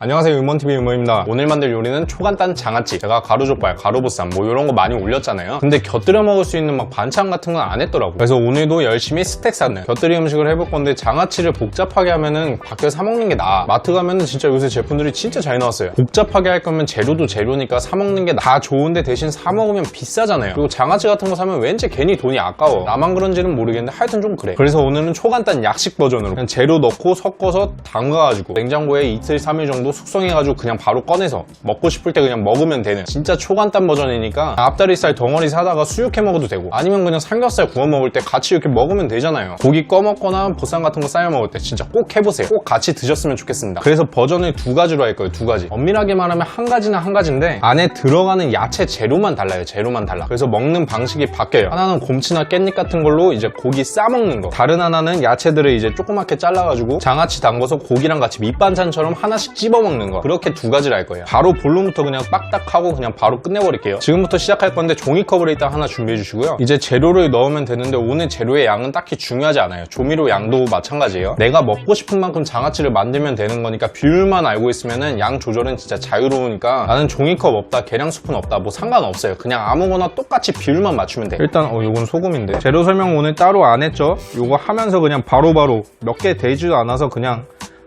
안녕하세요. 음원TV 음원입니다. 오늘 만들 요리는 초간단 장아찌. 제가 가루족발, 가루보쌈 뭐 이런 거 많이 올렸잖아요. 근데 곁들여 먹을 수 있는 막 반찬 같은 건 안 했더라고요. 그래서 오늘도 열심히 스택 쌓는 곁들이 음식을 해볼 건데 장아찌를 복잡하게 하면은 밖에서 사 먹는 게 나아. 마트 가면은 진짜 요새 제품들이 진짜 잘 나왔어요. 복잡하게 할 거면 재료도 재료니까 사 먹는 게 다 좋은데 대신 사 먹으면 비싸잖아요. 그리고 장아찌 같은 거 사면 왠지 괜히 돈이 아까워. 나만 그런지는 모르겠는데 하여튼 좀 그래. 그래서 오늘은 초간단 약식 버전으로 그냥 재료 넣고 섞어서 담가가지고 냉장고에 이틀, 3일 정도 숙성해가지고 그냥 바로 꺼내서 먹고 싶을 때 그냥 먹으면 되는 진짜 초간단 버전이니까 앞다리살 덩어리 사다가 수육해 먹어도 되고 아니면 그냥 삼겹살 구워 먹을 때 같이 이렇게 먹으면 되잖아요. 고기 꺼 먹거나 보쌈 같은 거 싸여 먹을 때 진짜 꼭 해보세요. 꼭 같이 드셨으면 좋겠습니다. 그래서 버전을 두 가지로 할 거예요 두 가지. 엄밀하게 말하면 한 가지나 한 가지인데 안에 들어가는 야채 재료만 달라요 재료만 달라. 그래서 먹는 방식이 바뀌어요. 하나는 곰치나 깻잎 같은 걸로 이제 고기 싸 먹는 거. 다른 하나는 야채들을 이제 조그맣게 잘라가지고 장아찌 담궈서 고기랑 같이 밑반찬처럼 하나씩 찝어 먹는 거. 그렇게 두 가지를 할 거예요. 바로 본론부터 그냥 빡딱하고 그냥 바로 끝내버릴게요. 지금부터 시작할 건데 종이컵을 일단 하나 준비해 주시고요. 이제 재료를 넣으면 되는데 오늘 재료의 양은 딱히 중요하지 않아요. 조미료 양도 마찬가지예요. 내가 먹고 싶은 만큼 장아찌를 만들면 되는 거니까 비율만 알고 있으면은 양 조절은 진짜 자유로우니까 나는 종이컵 없다 계량 스푼 없다 뭐 상관없어요. 그냥 아무거나 똑같이 비율만 맞추면 돼. 일단 어 요건 소금인데. 재료 설명 오늘 따로 안 했죠? 요거 하면서 그냥 바로바로 몇 개 되지도 않아서 그냥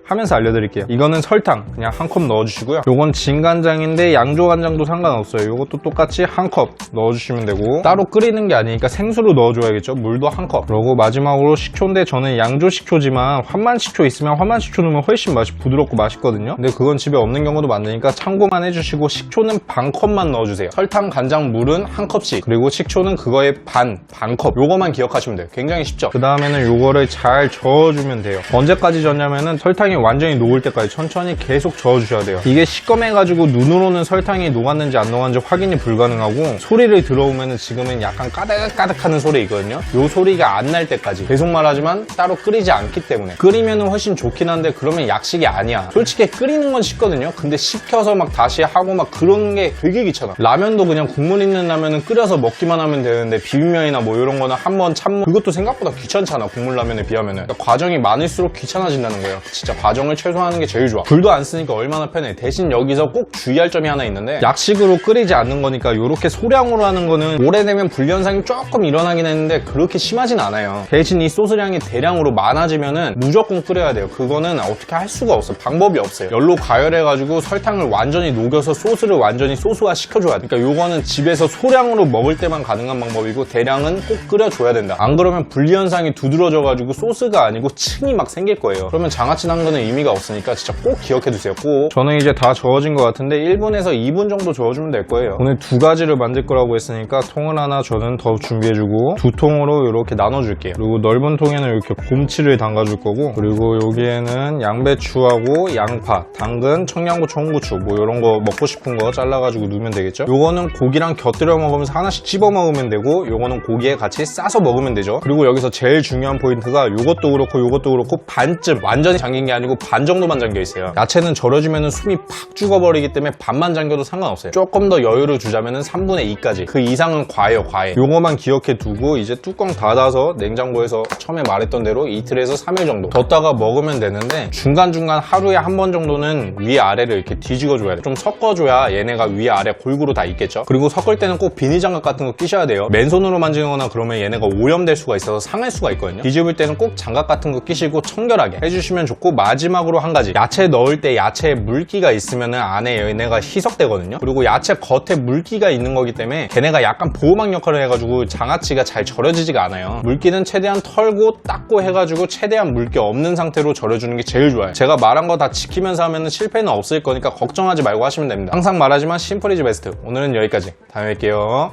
하면서 알려드릴게요. 이거는 설탕 그냥 한 컵 넣어주시고요. 요건 진간장인데 양조간장도 상관없어요. 요것도 똑같이 한 컵 넣어주시면 되고 따로 끓이는 게 아니니까 생수로 넣어줘야겠죠. 물도 한 컵. 그리고 마지막으로 식초인데 저는 양조 식초지만 환만 식초 있으면 환만 식초 넣으면 훨씬 맛이 부드럽고 맛있거든요. 근데 그건 집에 없는 경우도 많으니까 참고만 해주시고 식초는 반 컵만 넣어주세요. 설탕, 간장, 물은 한 컵씩 그리고 식초는 그거의 반, 반 컵. 요거만 기억하시면 돼요. 굉장히 쉽죠. 그 다음에는 요거를 잘 저어주면 돼요. 언제까지 젓냐면은 설탕이 완전히 녹을 때까지 천천히 계속 저어주셔야 돼요. 이게 시꺼매가지고 눈으로는 설탕이 녹았는지 안 녹았는지 확인이 불가능하고 소리를 들어오면은 지금은 약간 까득까득 하는 소리 있거든요. 요 소리가 안 날 때까지 계속 말하지만 따로 끓이지 않기 때문에 끓이면은 훨씬 좋긴 한데 그러면 약식이 아니야. 솔직히 끓이는 건 쉽거든요. 근데 식혀서 막 다시 하고 막 그런 게 되게 귀찮아. 라면도 그냥 국물 있는 라면은 끓여서 먹기만 하면 되는데 비빔면이나 뭐 이런 거는 한 번 참무 그것도 생각보다 귀찮잖아. 국물 라면에 비하면은 그러니까 과정이 많을수록 귀찮아진다는 거예요. 진짜 과정을 최소화하는 게 제일 좋아. 불도 안 쓰니까 얼마나 편해. 대신 여기서 꼭 주의할 점이 하나 있는데 약식으로 끓이지 않는 거니까 이렇게 소량으로 하는 거는 오래되면 불연상이 조금 일어나긴 했는데 그렇게 심하진 않아요. 대신 이 소스량이 대량으로 많아지면은 무조건 끓여야 돼요. 그거는 어떻게 할 수가 없어. 방법이 없어요. 열로 가열해가지고 설탕을 완전히 녹여서 소스를 완전히 소스화 시켜줘야 돼. 그러니까 요거는 집에서 소량으로 먹을 때만 가능한 방법이고 대량은 꼭 끓여줘야 된다. 안 그러면 분리현상이 두드러져가지고 소스가 아니고 층이 막 생길 거예요. 그러면 장아찌 난 거는 의미가 없으니까 진짜 꼭 기억해 두세요. 꼭. 저는 이제 다 저어진 것 같은데 1분에서 2분 정도 저어주면 될 거예요. 오늘 두 가지를 만들 거라고 했으니까 통을 하나 저는 더 준비해 주고 두 통으로 이렇게 나눠 줄게요. 그리고 넓은 통에는 이렇게 곰치를 담가 줄 거고 그리고 여기에는 양배추하고 양파, 당근, 청양고추, 홍고추 뭐 이런 거 먹고 싶은 거 잘라 가지고 넣으면 되겠죠? 요거는 고기랑 곁들여 먹으면서 하나씩 집어 먹으면 되고 요거는 고기에 같이 싸서 먹으면 되죠. 그리고 여기서 제일 중요한 포인트가 요것도 그렇고 요것도 그렇고 반쯤 완전히 잠긴 게 아니고 반 정도만 잠겨 있어요. 야채는 절여주면 숨이 팍 죽어버리기 때문에 반만 잠겨도 상관없어요. 조금 더 여유를 주자면 3분의 2까지 그 이상은 과해요 과해. 요거만 기억해 두고 이제 뚜껑 닫아서 냉장고에서 처음에 말했던 대로 이틀에서 3일 정도 뒀다가 먹으면 되는데 중간중간 하루에 한 번 정도는 위아래를 이렇게 뒤집어 줘야 돼요. 좀 섞어줘야 얘네가 위아래 골고루 다 있겠죠. 그리고 섞을 때는 꼭 비닐장갑 같은 거 끼셔야 돼요. 맨손으로 만지거나 그러면 얘네가 오염될 수가 있어서 상할 수가 있거든요. 뒤집을 때는 꼭 장갑 같은 거 끼시고 청결하게 해주시면 좋고 마지막으로 한 가지 야채 넣을 때 야채에 물기가 있으면 안에 얘네가 희석되거든요. 그리고 야채 겉에 물기가 있는 거기 때문에 걔네가 약간 보호막 역할을 해가지고 장아찌가 잘 절여지지가 않아요. 물기는 최대한 털고 닦고 해가지고 최대한 물기 없는 상태로 절여주는 게 제일 좋아요. 제가 말한 거 다 지키면서 하면 실패는 없을 거니까 걱정하지 말고 하시면 됩니다. 항상 말하지만 심플이즈 베스트. 오늘은 여기까지. 다음에 뵐게요.